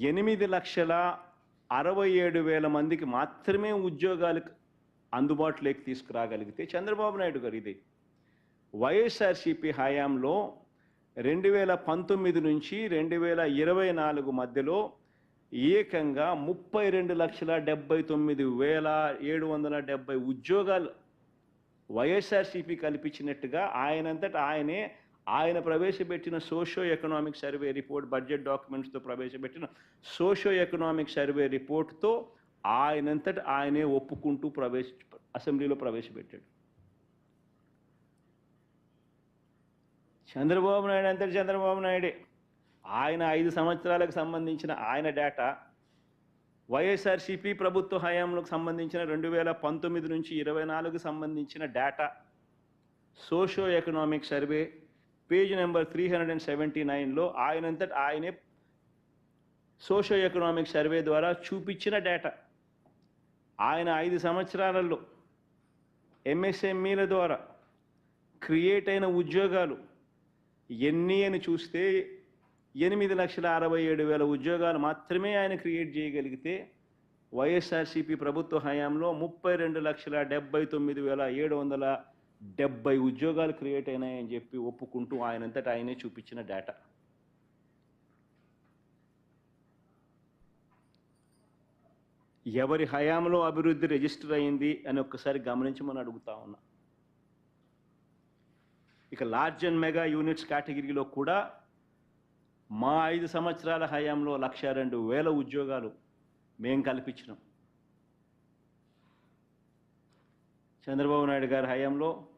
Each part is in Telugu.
ఎనిమిది లక్షల అరవై ఏడు వేల మందికి మాత్రమే ఉద్యోగాలు అందుబాటులోకి తీసుకురాగలిగితే చంద్రబాబు నాయుడు గారు ఇది. వైఎస్ఆర్సిపి హయాంలో రెండు వేల పంతొమ్మిది నుంచి రెండు వేల ఇరవై నాలుగు మధ్యలో ఏకంగా ముప్పై రెండు లక్షల డెబ్బై తొమ్మిది వేల ఏడు వందల డెబ్బై ఉద్యోగాలు వైఎస్ఆర్సీపీ కల్పించినట్టుగా ఆయనంతటా ఆయనే ఆయన ప్రవేశపెట్టిన socio economic survey report budget డాక్యుమెంట్స్తో ప్రవేశపెట్టిన సోషో ఎకనామిక్ సర్వే రిపోర్ట్తో ఆయనంతట ఆయనే ఒప్పుకుంటూ ప్రవేశ అసెంబ్లీలో ప్రవేశపెట్టాడు. చంద్రబాబు నాయుడు అంతటి చంద్రబాబు నాయుడే. ఆయన ఐదు సంవత్సరాలకు సంబంధించిన ఆయన డేటా వైఎస్ఆర్సీపీ ప్రభుత్వ హయాంలకు సంబంధించిన రెండు వేల పంతొమ్మిది నుంచి ఇరవై నాలుగు సంబంధించిన data socio economic survey page number three hundred and seventy నైన్లో ఆయనంతట ఆయనే సోషో ఎకనామిక్ సర్వే ద్వారా చూపించిన డేటా. ఆయన ఐదు సంవత్సరాలలో ఎంఎస్ఎంఈల ద్వారా క్రియేట్ అయిన ఉద్యోగాలు ఎన్ని అని చూస్తే ఎనిమిది లక్షల అరవై ఏడు వేల ఉద్యోగాలు మాత్రమే ఆయన క్రియేట్ చేయగలిగితే వైఎస్ఆర్సీపీ ప్రభుత్వ హయాంలో ముప్పై రెండు లక్షల డెబ్బై తొమ్మిది వేల ఏడు వందల డెబ్బై ఉద్యోగాలు క్రియేట్ అయినాయని చెప్పి ఒప్పుకుంటూ ఆయనంతటా ఆయనే చూపించిన డేటా. ఎవరి హయాంలో అభివృద్ధి రిజిస్టర్ అయింది అని ఒక్కసారి గమనించమని అడుగుతా ఉన్నా. ఇక లార్జ్ అండ్ మెగా యూనిట్స్ కేటగిరీలో కూడా మా ఐదు సంవత్సరాల హయాంలో లక్ష రెండు వేల ఉద్యోగాలు మేం కల్పించినాం. చంద్రబాబు నాయుడు గారి హయాంలో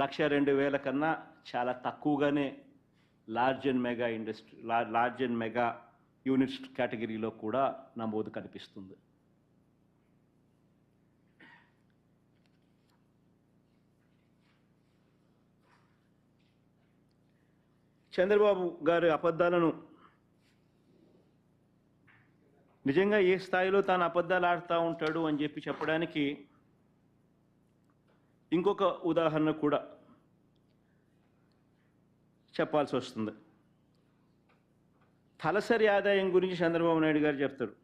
లక్ష రెండు వేల కన్నా చాలా తక్కువగానే large and mega industry large and mega units కేటగిరీలో కూడా నమోదు కనిపిస్తుంది. చంద్రబాబు గారి అబద్ధాలను నిజంగా ఏ స్థాయిలో తాను అబద్ధాలు ఆడుతూ ఉంటాడు అని చెప్పి చెప్పడానికి ఇంకొక ఉదాహరణ కూడా చెప్పాల్సి వస్తుంది. తలసరి ఆదాయం గురించి చంద్రబాబు నాయుడు గారు చెప్తారు.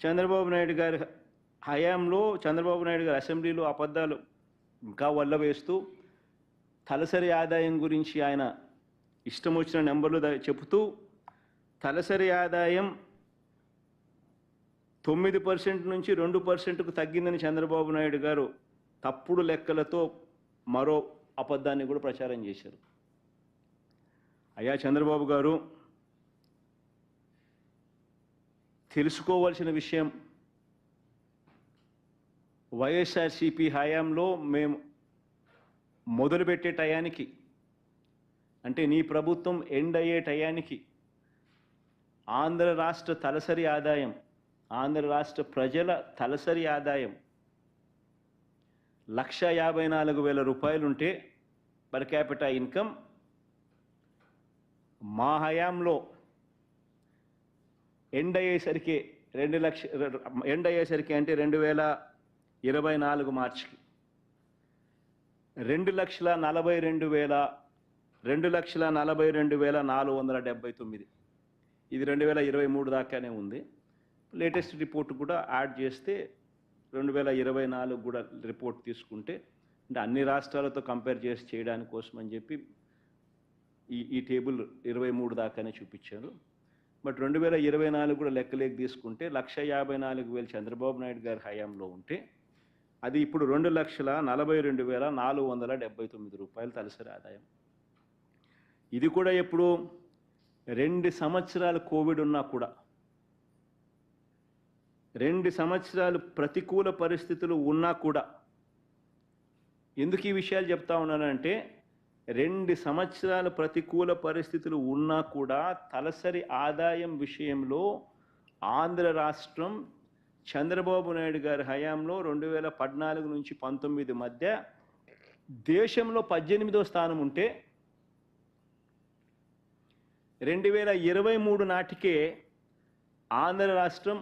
చంద్రబాబు నాయుడు గారి హయాంలో చంద్రబాబు నాయుడు గారు అసెంబ్లీలో అబద్ధాలు ఇంకా వల్ల వేస్తూ తలసరి ఆదాయం గురించి ఆయన ఇష్టం వచ్చిన నెంబర్లు చెబుతూ తలసరి ఆదాయం తొమ్మిది పర్సెంట్ నుంచి రెండు పర్సెంట్కు తగ్గిందని చంద్రబాబు నాయుడు గారు తప్పుడు లెక్కలతో మరో అబద్ధాన్ని కూడా ప్రచారం చేశారు. అయ్యా చంద్రబాబు గారు తెలుసుకోవాల్సిన విషయం వైఎస్ఆర్సిపి హయాంలో మేము మొదలుపెట్టే టయానికి అంటే నీ ప్రభుత్వం ఎండ్ అయ్యే టయానికి ఆంధ్ర రాష్ట్ర తలసరి ఆదాయం ఆంధ్ర రాష్ట్ర ప్రజల తలసరి ఆదాయం లక్ష యాభై నాలుగు వేల రూపాయలుంటే పర్ క్యాపిటా ఇన్కమ్ మా హయాంలో ఎండ్ అయ్యేసరికి రెండు లక్ష ఎండ్ అయ్యేసరికి అంటే రెండు వేల ఇరవై నాలుగు మార్చికి. రెండు లక్షల నలభై రెండు వేల రెండు లక్షల నలభై రెండు వేల నాలుగు వందల డెబ్బై తొమ్మిది. ఇది రెండు వేల ఇరవై మూడు దాకానే ఉంది. లేటెస్ట్ రిపోర్ట్ కూడా యాడ్ చేస్తే రెండు వేల ఇరవై నాలుగు కూడా రిపోర్ట్ తీసుకుంటే అంటే అన్ని రాష్ట్రాలతో కంపేర్ చేసి చేయడానికి కోసం అని చెప్పి ఈ ఈ టేబుల్ ఇరవై మూడు దాకానే చూపించారు. బట్ రెండు వేల ఇరవై నాలుగు కూడా లెక్కలేక తీసుకుంటే లక్ష యాభై నాలుగు వేలు చంద్రబాబు నాయుడు గారి హయాంలో ఉంటే అది ఇప్పుడు రెండు లక్షల నలభై రెండు వేల నాలుగు వందల డెబ్బై తొమ్మిది రూపాయలు తలసరి ఆదాయం. ఇది కూడా ఎప్పుడు రెండు సంవత్సరాలు కోవిడ్ ఉన్నా కూడా రెండు సంవత్సరాలు ప్రతికూల పరిస్థితులు ఉన్నా కూడా ఎందుకు ఈ విషయాలు చెప్తా ఉన్నానంటే రెండు సంవత్సరాల ప్రతికూల పరిస్థితులు ఉన్నా కూడా తలసరి ఆదాయం విషయంలో ఆంధ్ర రాష్ట్రం చంద్రబాబు నాయుడు గారి హయాంలో రెండు వేల పద్నాలుగు నుంచి పంతొమ్మిది మధ్య దేశంలో పద్దెనిమిదో స్థానం ఉంటే రెండు వేల ఇరవై మూడు నాటికే ఆంధ్ర రాష్ట్రం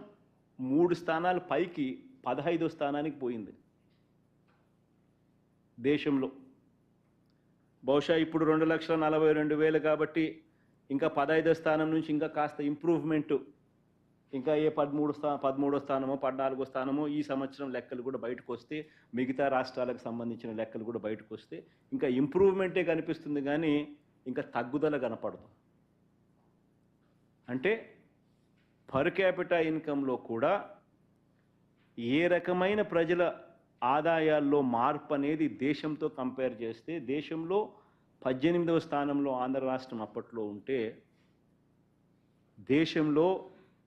మూడు స్థానాలు పైకి పదహైదో స్థానానికి పోయింది. దేశంలో. బహుశా ఇప్పుడు రెండు లక్షల నలభై రెండు వేలు కాబట్టి ఇంకా పదహైదో స్థానం నుంచి ఇంకా కాస్త ఇంప్రూవ్మెంట్ ఇంకా ఏ పదమూడు స్థా పదమూడో స్థానమో పద్నాలుగో స్థానమో ఈ సంవత్సరం లెక్కలు కూడా బయటకు వస్తే మిగతా రాష్ట్రాలకు సంబంధించిన లెక్కలు కూడా బయటకు వస్తే ఇంకా ఇంప్రూవ్మెంటే కనిపిస్తుంది కానీ ఇంకా తగ్గుదల కనపడదు. అంటే పర్ క్యాపిటా ఇన్కంలో కూడా ఏ రకమైన ప్రజల ఆదాయాల్లో మార్పు అనేది దేశంతో కంపేర్ చేస్తే దేశంలో పద్దెనిమిదవ స్థానంలో ఆంధ్ర రాష్ట్రం అప్పట్లో ఉంటే దేశంలో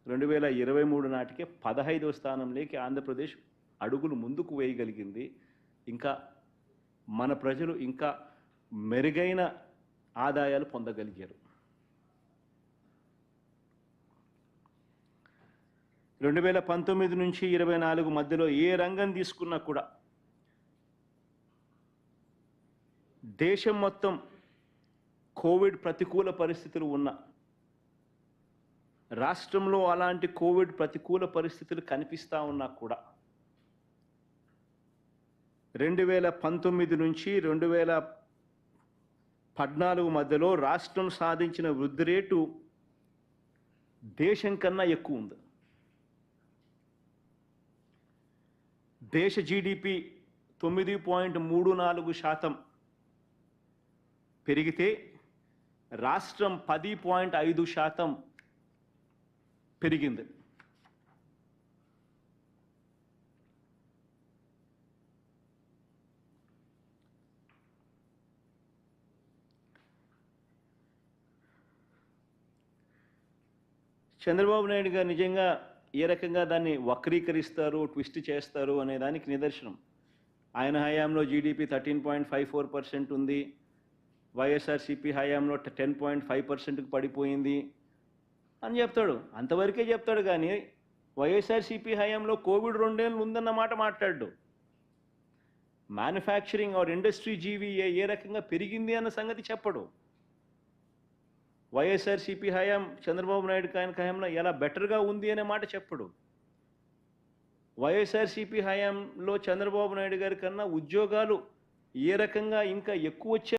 రెండు వేల ఇరవై మూడు నాటికే పదహైదవ స్థానంలోకి ఆంధ్రప్రదేశ్ అడుగులు ముందుకు వేయగలిగింది. ఇంకా మన ప్రజలు ఇంకా మెరుగైన ఆదాయాలు పొందగలిగారు. రెండు వేల పంతొమ్మిది నుంచి ఇరవై నాలుగు మధ్యలో ఏ రంగం తీసుకున్నా కూడా దేశం మొత్తం కోవిడ్ ప్రతికూల పరిస్థితులు ఉన్న రాష్ట్రంలో అలాంటి కోవిడ్ ప్రతికూల పరిస్థితులు కనిపిస్తూ ఉన్నా కూడా రెండు వేల పంతొమ్మిది నుంచి రెండు వేల పద్నాలుగు మధ్యలో రాష్ట్రం సాధించిన వృద్ధి రేటు దేశం కన్నా ఎక్కువ ఉంది. దేశ జీడిపి తొమ్మిది పాయింట్ మూడు నాలుగు శాతం పెరిగితే రాష్ట్రం పది పాయింట్ ఐదు శాతం పెరిగింది. చంద్రబాబు నాయుడు గారు నిజంగా ఏ రకంగా దాన్ని వక్రీకరిస్తారు ట్విస్ట్ చేస్తారు అనే దానికి నిదర్శనం. ఆయన హయాంలో GDP thirteen point five four percent ఉంది. వైఎస్ఆర్సీపీ హయాంలో టెన్ పాయింట్ ఫైవ్ పర్సెంట్కి పడిపోయింది. అని చెప్తాడు. అంతవరకే చెప్తాడు కానీ వైఎస్ఆర్సీపీ హయాంలో కోవిడ్ రెండేళ్ళు ఉందన్న మాట మాట్లాడు. మ్యానుఫ్యాక్చరింగ్ ఆర్ ఇండస్ట్రీ జీవీఏ ఏ రకంగా పెరిగింది అన్న సంగతి చెప్పడు. వైఎస్ఆర్సీపీ హయాం చంద్రబాబు నాయుడు ఆయన హయాంలో ఎలా బెటర్గా ఉంది అనే మాట చెప్పడు. వైఎస్ఆర్సీపీ హయాంలో చంద్రబాబు నాయుడు గారి కన్నా ఉద్యోగాలు ఏ రకంగా ఇంకా ఎక్కువ వచ్చే